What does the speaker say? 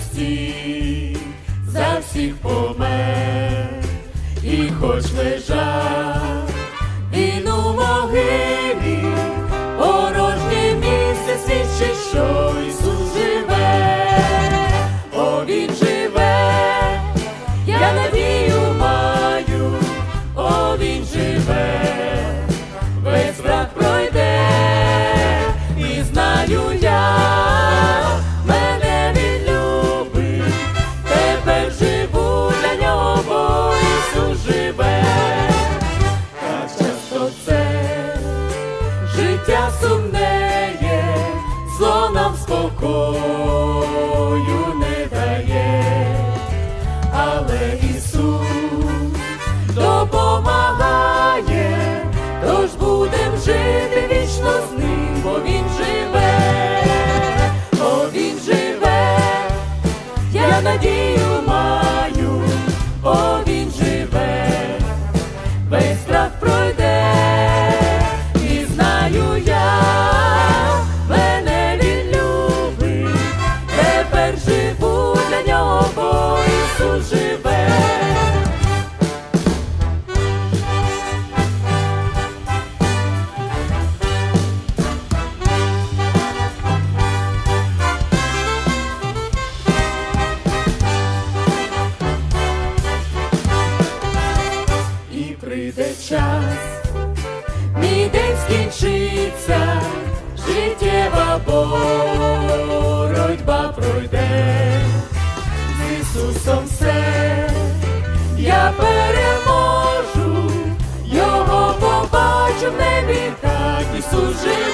всіх, за всіх помер, і хоч лежав. 过 скінчиться, життєва боротьба пройде, з Ісусом все я переможу, його побачу в небі, так Ісус живе.